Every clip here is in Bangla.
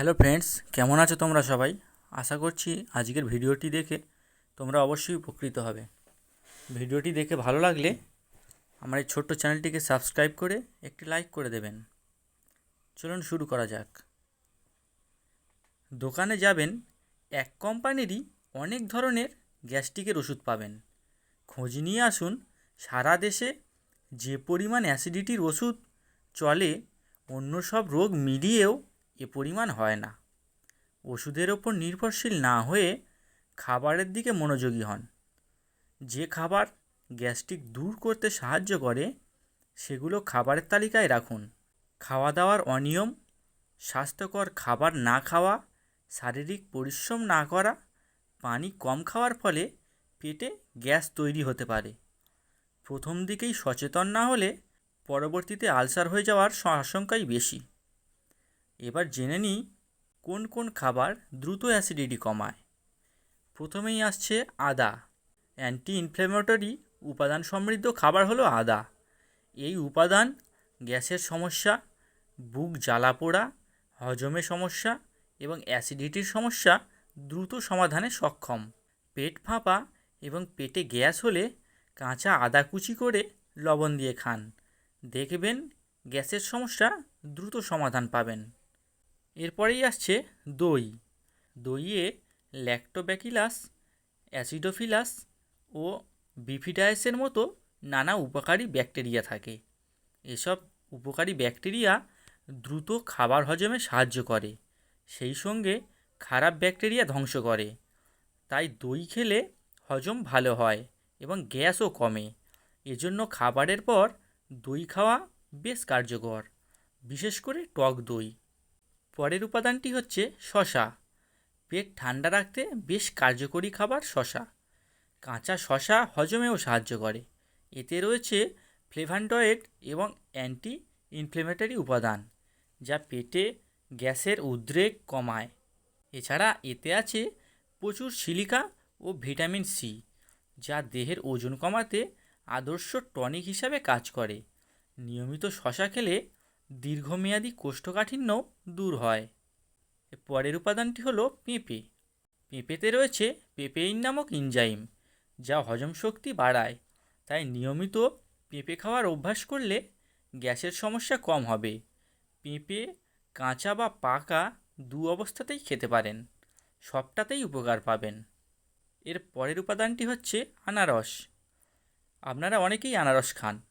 হ্যালো ফ্রেন্ডস, কেমন আছো তোমরা সবাই? আশা করছি আজকের ভিডিওটি দেখে তোমরা অবশ্যই উপকৃত হবে। ভিডিওটি দেখে ভালো লাগলে আমার এই ছোট্ট চ্যানেলটিকে সাবস্ক্রাইব করে একটি লাইক করে দেবেন। চলুন শুরু করা যাক। দোকানে যাবেন, এক কোম্পানিরই অনেক ধরনের গ্যাস্ট্রিকের ওষুধ পাবেন। খোঁজ নিয়ে আসুন, সারা দেশে যে পরিমাণ অ্যাসিডিটির ওষুধ চলে, অন্য সব রোগ মিলিয়েও এ পরিমাণ হয় না। ওষুধের ওপর নির্ভরশীল না হয়ে খাবারের দিকে মনোযোগী হন। যে খাবার গ্যাস্ট্রিক দূর করতে সাহায্য করে, সেগুলো খাবারের তালিকায় রাখুন। খাওয়া দাওয়ার অনিয়ম, স্বাস্থ্যকর খাবার না খাওয়া, শারীরিক পরিশ্রম না করা, পানি কম খাওয়ার ফলে পেটে গ্যাস তৈরি হতে পারে। প্রথম দিকেই সচেতন না হলে পরবর্তীতে আলসার হয়ে যাওয়ার আশঙ্কাই বেশি। এবার জেনে নিই কোন কোন খাবার দ্রুত অ্যাসিডিটি কমায়। প্রথমেই আসছে আদা। অ্যান্টি ইনফ্ল্যামেটরি উপাদান সমৃদ্ধ খাবার হলো আদা। এই উপাদান গ্যাসের সমস্যা, বুক জ্বালা পোড়া, হজমে সমস্যা এবং অ্যাসিডিটির সমস্যা দ্রুত সমাধানে সক্ষম। পেট ফাঁপা এবং পেটে গ্যাস হলে কাঁচা আদা কুচি করে লবণ দিয়ে খান। দেখবেন গ্যাসের সমস্যা দ্রুত সমাধান পাবেন। এরপরেই আসছে দই। দইয়ে ল্যাক্টোব্যাকিলাস অ্যাসিডোফিলাস ও বিফিডায়াসের মতো নানা উপকারী ব্যাকটেরিয়া থাকে। এসব উপকারী ব্যাকটেরিয়া দ্রুত খাবার হজমে সাহায্য করে, সেই সঙ্গে খারাপ ব্যাকটেরিয়া ধ্বংস করে। তাই দই খেলে হজম ভালো হয় এবং গ্যাসও কমে। এজন্য খাবারের পর দই খাওয়া বেশ কার্যকর, বিশেষ করে টক দই। পরের উপাদানটি হচ্ছে শশা। পেট ঠান্ডা রাখতে বেশ কার্যকরী খাবার শশা। কাঁচা শশা হজমেও সাহায্য করে। এতে রয়েছে ফ্লেভানডয়েড এবং অ্যান্টি ইনফ্লেমেটরি উপাদান, যা পেটে গ্যাসের উদ্রেক কমায়। এছাড়া এতে আছে প্রচুর সিলিকা ও ভিটামিন সি, যা দেহের ওজন কমাতে আদর্শ টনিক হিসাবে কাজ করে। নিয়মিত শশা খেলে দীর্ঘমেয়াদী কোষ্ঠকাঠিন্য দূর হয়। পরের উপাদানটি হলো পেঁপে। পেঁপেতে রয়েছে পেপেইন নামক ইনজাইম যা হজম শক্তি বাড়ায়। তাই নিয়মিত পেঁপে খাওয়ার অভ্যাস করলে গ্যাসের সমস্যা কম হবে। পেঁপে কাঁচা বা পাকা দু অবস্থাতেই খেতে পারেন, সবটাতেই উপকার পাবেন। এর পরের উপাদানটি হচ্ছে আনারস। আপনারা অনেকেই আনারস খান।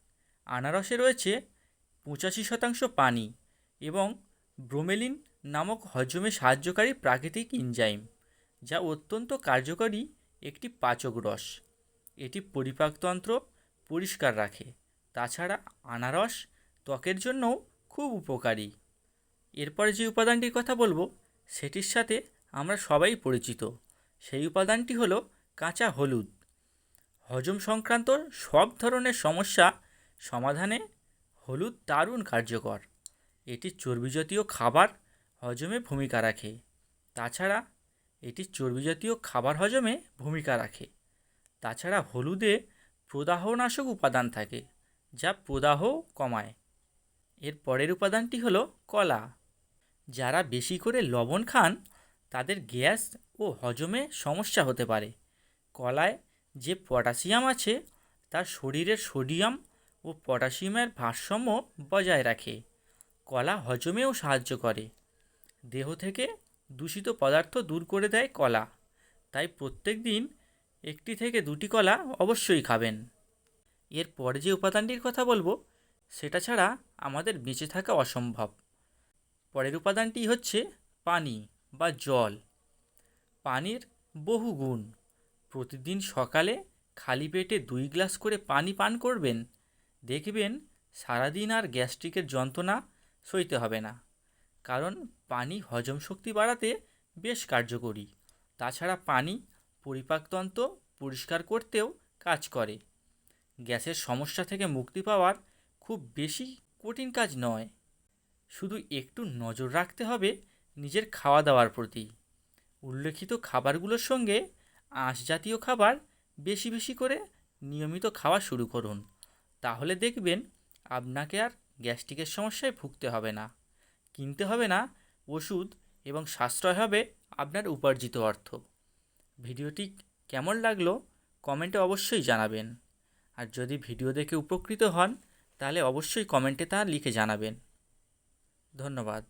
আনারসে রয়েছে পঁচাশি শতাংশ পানি এবং ব্রোমেলিন নামক হজমে সাহায্যকারী প্রাকৃতিক ইনজাইম যা অত্যন্ত কার্যকরী একটি পাচক রস। এটি পরিপাকতন্ত্র পরিষ্কার রাখে। তাছাড়া আনারস ত্বকের জন্যও খুব উপকারী। এরপরে যে উপাদানটির কথা বলব, সেটির সাথে আমরা সবাই পরিচিত। সেই উপাদানটি হলো কাঁচা হলুদ। হজম সংক্রান্ত সব ধরনের সমস্যা সমাধানে হলুদ দারুণ কার্যকর। এটি চর্বি জাতীয় খাবার হজমে ভূমিকা রাখে। তাছাড়া এটি চর্বি জাতীয় খাবার হজমে ভূমিকা রাখে। তাছাড়া হলুদে প্রদাহনাশক উপাদান থাকে, যা প্রদাহ কমায়। এর পরের উপাদানটি হলো কলা। যারা বেশি করে লবণ খান, তাদের গ্যাস ও হজমে সমস্যা হতে পারে। কলায় যে পটাশিয়াম আছে, তা শরীরের সোডিয়াম ও পটাশিয়ামের ভারসাম্য বজায় রাখে। কলা হজমেও সাহায্য করে। দেহ থেকে দূষিত পদার্থ দূর করে দেয় কলা। তাই প্রত্যেক দিন একটি থেকে দুটি কলা অবশ্যই খাবেন। এর পরে যে উপাদানটির কথা বলব, সেটা ছাড়া আমাদের বেঁচে থাকা অসম্ভব। পরের উপাদানটি হচ্ছে পানি বা জল। পানির বহু গুণ। প্রতিদিন সকালে খালি পেটে দুই গ্লাস করে পানি পান করবেন দেখবেন সারাদিন আর গ্যাস্ট্রিকের যন্ত্রণা সইতে হবে না, কারণ পানি হজম শক্তি বাড়াতে বেশ কার্যকরী। তাছাড়া পানি পরিপাকতন্ত্র পরিষ্কার করতেও কাজ করে। গ্যাসের সমস্যা থেকে মুক্তি পাওয়ার খুব বেশি কঠিন কাজ নয়। শুধু একটু নজর রাখতে হবে নিজের খাওয়া দাওয়ার প্রতি। উল্লেখিত খাবারগুলোর সঙ্গে আঁশ জাতীয় খাবার বেশি বেশি করে নিয়মিত খাওয়া শুরু করুন। তাহলে দেখবেন আপনাকে আর গ্যাস্ট্রিকের সমস্যায় ভুগতে হবে না। কিনতে হবে না, ওষুধ এবং সাশ্রয় হবে আপনার উপার্জিত অর্থ। ভিডিওটি কেমন লাগল কমেন্টে অবশ্যই জানাবেন। আর যদি ভিডিও দেখে উপকৃত হন, তাহলে অবশ্যই কমেন্টে তা লিখে জানাবেন। ধন্যবাদ।